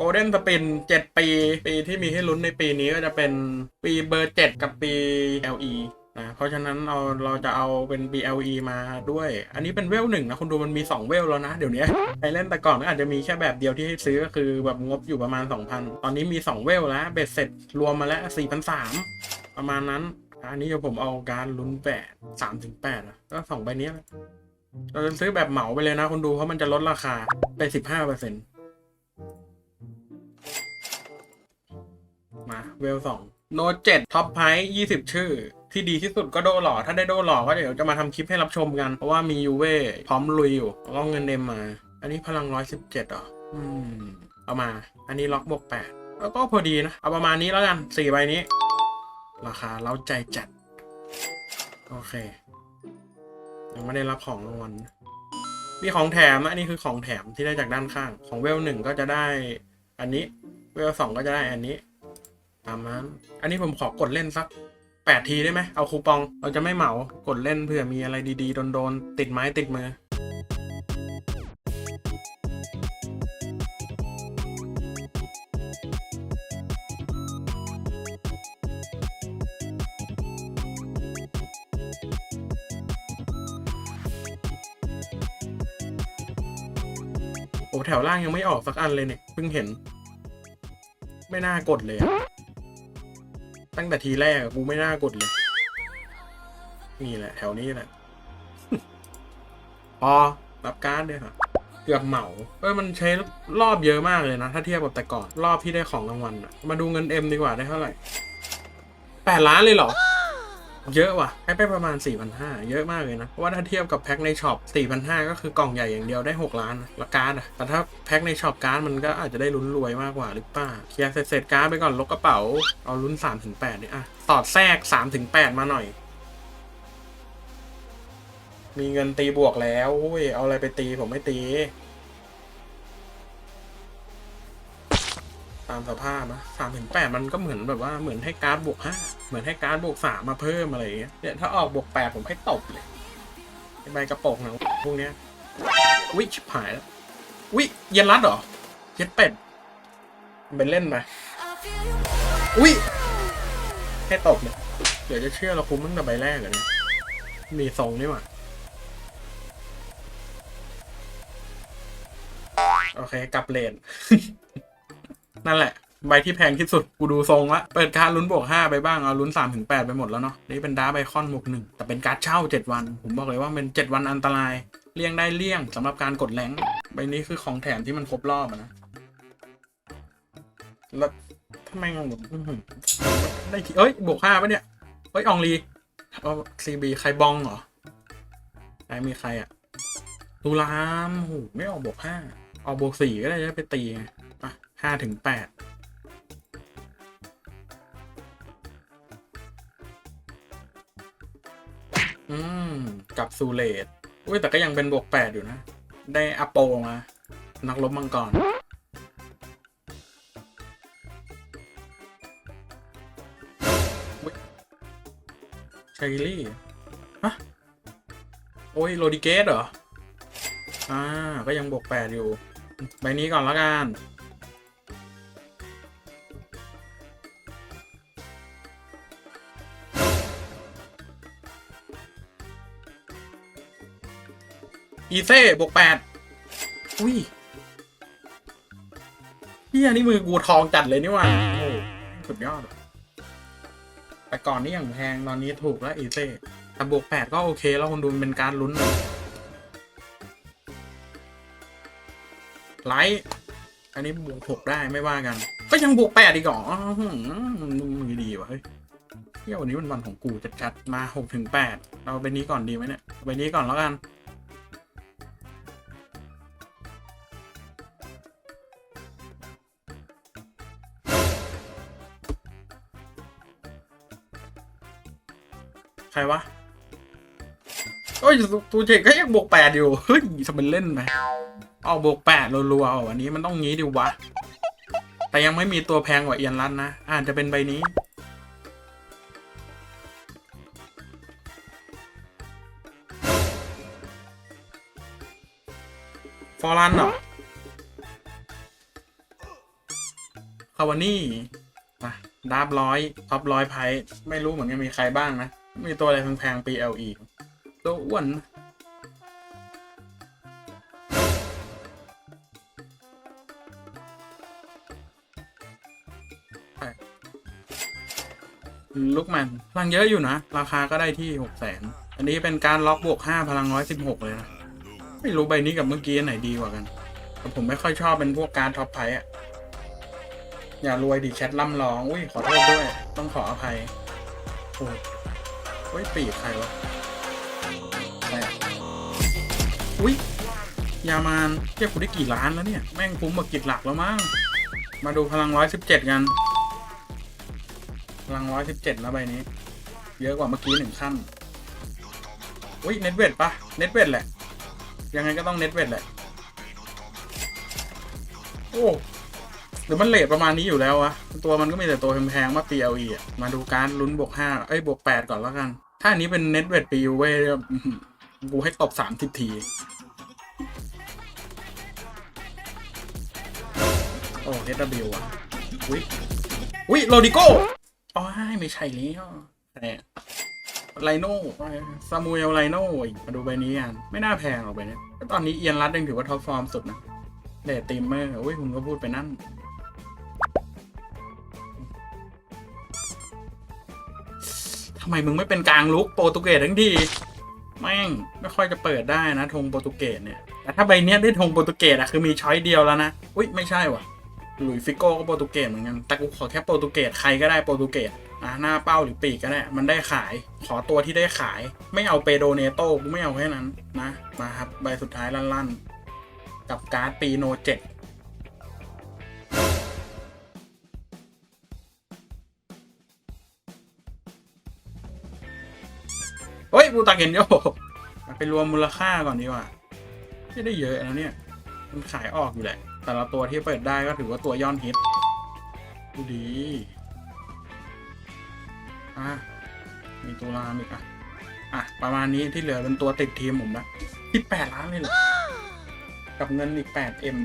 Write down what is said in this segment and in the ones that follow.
โกลเด้นสปินเจ็ดปี ปีที่มีให้ลุ้นในปีนี้ก็จะเป็นปีเบอร์เจ็ดกับปี LE นะเพราะฉะนั้นเราเราจะเอาเป็น BLE มาด้วย อันนี้เป็นเวลหนึ่งนะคุณดูมันมี 2 เวลแล้วนะ เดี๋ยวนี้ใครเล่นแต่ก่อนก็อาจจะมีแค่แบบเดียวที่ให้ซื้อก็คือแบบงบอยู่ประมาณ 2,000 ตอนนี้มี 2 เวลแล้วเบ็ดเสร็จรวมมาแล้ว4,300ประมาณนั้น อันนี้เดี๋ยวผมเอาการลุ้นแปดสามถึงแปดก็สองใบเนี้ยเราจะซื้อแบบเหมาไปเลยนะคุณดูเพราะมันจะลดราคาไปสิบห้าเปอร์เซ็นต์ มา เวลสองโนเจ็ดท็อปไพยี่สิบชื่อ ที่ดีที่สุดก็โดหล่อ ถ้าได้โดหล่อก็เดี๋ยวจะมาทำคลิปให้รับชมกัน เพราะว่ามียูเว่พร้อมลุยอยู่แล้วก็เงินเดมมา อันนี้พลังร้อยสิบเจ็ดอะอืม เอามา อันนี้ล็อกบวกแปดแล้วก็พอดีนะ เอาประมาณนี้แล้วกันสี่ใบนี้ ราคาเล้าใจจัด โอเค ยังไม่ได้รับของรางวัลมีของแถมนะอันนี้คือของแถมที่ได้จากด้านข้าง ของเวลหนึ่งก็จะได้อันนี้ เวลสองก็จะได้อันนี้ ตามนั้น อันนี้ผมขอกดเล่นสักแปดทีได้ไหม เอาคูปอง เราจะไม่เหมากดเล่นเผื่อมีอะไรดีๆ โดนๆ ติดไม้ติดมือ โอ้แถวล่างยังไม่ออกสักอันเลยเนี่ย เพิ่งเห็น ไม่น่ากดเลยอะ ตั้งแต่ทีแรกกูไม่น่ากดเลย นี่แหละ แถวนี้แหละ พอรับการ์ดด้วยค่ะเกือบเหมาเออมันใช้รอบเยอะมากเลยนะ ถ้าเทียบกับแต่ก่อน รอบที่ได้ของรางวัลอะมาดูเงินเอ็มดีกว่าได้เท่าไหร่แปดล้านเลยเหรอ เยอะว่ะ ให้ไปประมาณ 4,500 เยอะมากเลยนะ เพราะว่าถ้าเทียบกับแพ็คในช็อป 4,500 ก็คือกล่องใหญ่อย่างเดียวได้ 6 ล้านละการ์ดอะแต่ถ้าแพ็คในช็อปการ์ดมันก็อาจจะได้ลุ้นรวยมากกว่าหรือเปล่าเคลียร์เสร็จการ์ดไปก่อนลกกระเป๋า เอาลุ้น 3-8เนี่ยอะสอดแทรก 3-8 มาหน่อย มีเงินตีบวกแล้วอุ้ยเอาอะไรไปตีผมไม่ตี ตามสภาพนะสามถึงแปดมันก็เหมือนแบบว่าเหมือนให้การ์ดบวกห้าเหมือนให้การ์ดบวกสามมาเพิ่มอะไรอย่างเงี้ยเนี่ยถ้าออกบวกแปดผมให้ตบเลยใบกระโปรงนะพวกเนี้ยวิชิบหายแล้ววิเย็นรัดเหรอเย็นเป็ดเป็นเล่นไปวิให้ตบเนี่ยเดี๋ยวจะเชื่อเราคุ้มตั้งแต่ใบแรกเลยมีทรงนี่หว่าโอเค กลับเลน นั่นแหละ ใบที่แพงที่สุด กูดูทรงละเปิดการดลุ้นบวกห้าไปบ้าง เอาลุ้นสามถึงแปดไปหมดแล้วเนาะนี่เป็นดาร์ไบคอนบวกหนึ่งแต่เป็นการ์ดเช่าเจ็ดวัน ผมบอกเลยว่าเป็นเจ็ดวันอันตราย เลี่ยงได้เลี่ยงสำหรับการกดแรงใบนี้คือของแถมที่มันครบรอบนะแล้วทำไมงงบบอื้อหือได้ทีเอ้ยบวกห้าปะเนี่ยเฮ้ยอองลีเอาซีบีใครบองเหรอไหนมีใครอะตุลามโหไม่ออกบวกห้าออกบวกสี่ก็ได้จะไปตีไงอะ ห้าถึงแปดอืม กับซูเลตอุ้ยแต่ก็ยังเป็นบวกแปดอยู่นะ ได้อโปมานักลบมังกรอุ๊ยไชลี่ฮะโอ้ย โรดิเกสเหรอ อ่า ก็ยังบวกแปดอยู่ ใบนี้ก่อนล้วกัน อีเซ่บวกแปดอุ้ยเฮียนี่มือกูทองจัดเลยนี่ว่าโอ้สุดยอด แต่ก่อนนี่อย่างแพงตอนนี้ถูกแล้วอีเซ่แต่บวกแปดก็โอเค แล้วคนดูเป็นการลุ้นเลยไลท์อันนี้บวกหกได้ไม่ว่ากัน ก็ยังบวกแปดอีกเหรอมือดีวะเฮ้ยเที่ยวันนี้มันวันของกูจัดๆมาหกถึงแปดเราไปนี้ก่อนดีไหมเนี่ยไปนี้ก่อนแล้วกัน ใครวะเอ้ยตูเจก็ยังบวกแปดอยู่ เฮ้ยทำเป็นเล่นไหมเอาบวกแปดรัวๆวันนี้มันต้องงี้ดิวะ แต่ยังไม่มีตัวแพงกว่าเอียนรันนะ อาจจะเป็นใบนี้ ฟอร์รันเหรอ คาวานี่ มาดาบร้อยท็อปร้อยไพไม่รู้เหมือนกันมีใครบ้างนะ มีตัวอะไรแพงๆ PLE ตัวอ้วนนะไปลูกมันพลังเยอะอยู่นะ ราคาก็ได้ที่หกแสนอันนี้เป็นการล็อกบวกห้าพลังร้อยสิบหกเลยนะ ไม่รู้ใบนี้กับเมื่อกี้ไหนดีกว่ากันแต่ผมไม่ค่อยชอบเป็นพวกการท็อปไพอะอย่ารวยดิแชทล่ำร้อง อุ้ยขอโทษด้วย ต้องขออภัยโอ้ เฮ้ยปีกใครวะใครอะอุ้ยยามานเทียบกูได้กี่ล้านแล้วเนี่ย แม่งคุ้มมากิจหลักแล้วมั้ง มาดูพลังร้อยสิบเจ็ดกัน พลังร้อยสิบเจ็ดนะใบนี้ เยอะกว่าเมื่อกี้หนึ่งขั้น อุ้ยเน็ตเวทปะเน็ตเวทแหละ ยังไงก็ต้องเน็ตเวทแหละ โอ้ หรือมันเลทประมาณนี้อยู่แล้ววะ ตัวมันก็มีแต่ตัวแพงๆมา PLE อะ มาดูการลุ้นบวกห้าเอ้ยบวกแปดก่อนแล้วกัน ถ้าอันนี้เป็นเน็ตเวทปีเว้ยกูให้ตบสามสิบที โอ้ HW อะอุ้ยอุ้ยโรดิโก้อ๋อไม่ใช่แล้วอะไรไลโน่ซามูเอลไลโน่มาดูใบนี้กันไม่น่าแพงหรอกใบเนี้ยแต่ตอนนี้เอียนรัดยังถือว่าท็อปฟอร์มสุดนะเดทติมเมอร์อุ้ยคุณก็พูดไปนั่น ทำไมมึงไม่เป็นกลางลุกโปรตุเกสทั้งทีแม่งไม่ค่อยจะเปิดได้นะธงโปรตุเกสเนี่ยแต่ถ้าใบเนี้ยได้ธงโปรตุเกสอะคือมีช้อยเดียวแล้วนะอุ้ยไม่ใช่ว่ะหลุยฟิโก้ก็โปรตุเกสเหมือนกันแต่กูขอแค่โปรตุเกสใครก็ได้โปรตุเกสอะหน้าเป้าหรือปีกก็ได้มันได้ขายขอตัวที่ได้ขาย ไม่เอาเปโดเนโต้กูไม่เอาแค่นั้นนะมาครับใบสุดท้ายลั่นๆกับการ์ดปีโนเจ็ด เฮ้ยบูตาเกนโยไปรวมมูลค่าก่อนดีกว่าไม่ได้เยอะนะเนี่ยมันขายออกอยู่แหละ แต่ละตัวที่เปิดได้ก็ถือว่าตัวยอดฮิตดูดีอะมีตัวรามอีกอะอะ ประมาณนี้ที่เหลือเป็นตัวติดทีมผมนะที่แปดล้านเลยเหรอกับเงินอีกแปดเอ็ม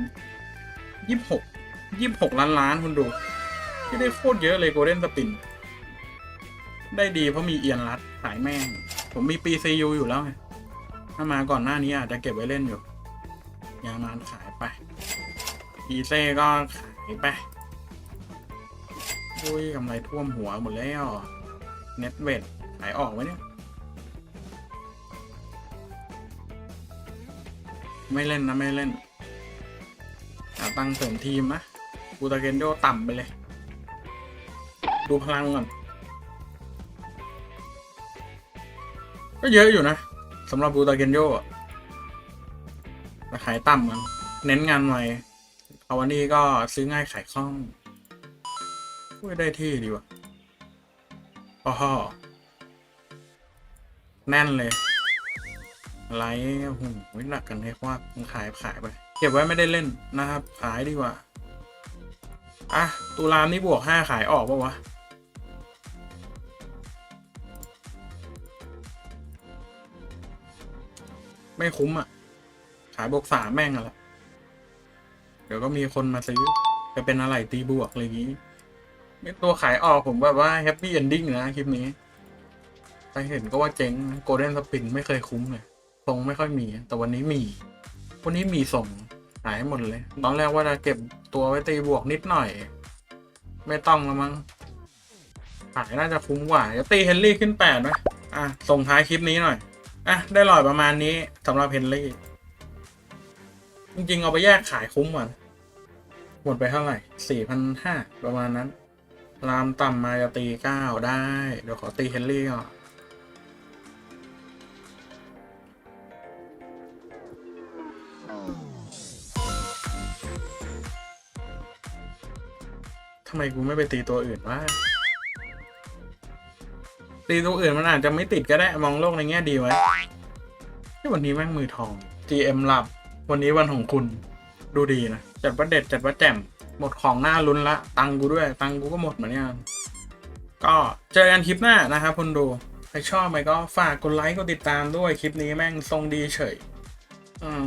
ยี่หกยี่หกล้านล้านคุณดูที่ได้โคตรเยอะเลยโกลเด้นสปิน ได้ดีเพราะมีเอียนรัดสายแม่ง ผมมีปีซียูอยู่แล้วไงถ้ามาก่อนหน้านี้อาจจะเก็บไว้เล่นอยู่ ยามานขายไปอีเซ่ก็ขายไปอุ้ยกำไรท่วมหัวหมดแล้วเน็ตเวทขายออกไว้เนี่ย ไม่เล่นนะไม่เล่นหาตังเสริมทีมนะบูตาเกนโดต่ำไปเลย ดูพลังก่อน ก็เยอะอยู่นะสำหรับบูตาเกนโยอะแต่ขายต่ำกัน เน้นงานไวเอาวันนี้ก็ซื้อง่ายขายคล่องพูดได้ที่ดีว่ะอ๋อแน่นเลย ไลท์โอ้โหหนักกันให้ว่ามันขายขายไป เก็บไว้ไม่ได้เล่นนะครับ ขายดีกว่า อะ ตุลามนี่บวกห้าขายออกปะวะ ไม่คุ้มอะ ขายบวกสามแม่งอะไรเดี๋ยวก็มีคนมาซื้อจะเป็นอะไรตีบวกอะไรอย่างนี้นี่ตัวขายออกผมแบบว่าแฮปปี้เอนดิ้งนะคลิปนี้ใครเห็นก็ว่าเจ๊งโกลเด้นสปินไม่เคยคุ้มเลยทรงไม่ค่อยมี แต่วันนี้มี วันนี้มีส่งหายหมดเลย ตอนแรกว่าจะเก็บตัวไว้ตีบวกนิดหน่อย ไม่ต้องแล้วมั้งขายน่าจะคุ้มกว่าจะตีเฮนรี่ขึ้นแปดไหมอะส่งท้ายคลิปนี้หน่อย อะ ได้หลอยประมาณนี้สำหรับเฮนรี่ จริง ๆ เอาไปแยกขายคุ้มกว่านหมดไปเท่าไหร่สี่พันห้าประมาณนั้น รามต่ำมาจะตีเก้าได้ เดี๋ยวขอตีเฮนรี่ก่อนทำไมกูไม่ไปตีตัวอื่นวะ ตีตัวอื่นมันอาจจะไม่ติดก็ได้มองโลกในแง่ดีไว้ที่วันนี้แม่งมือทอง GM หลับ วันนี้วันของคุณ ดูดีนะ จัดว่าเด็ดจัดว่าแจ่ม หมดของหน้าลุ้นละ ตังกูด้วย ตังกูก็หมดเหมือนกันก็เจอกันคลิปหน้านะครับคนดู ใครชอบไหมก็ฝากกดไลค์กดติดตามด้วยคลิปนี้แม่งทรงดีเฉย อืม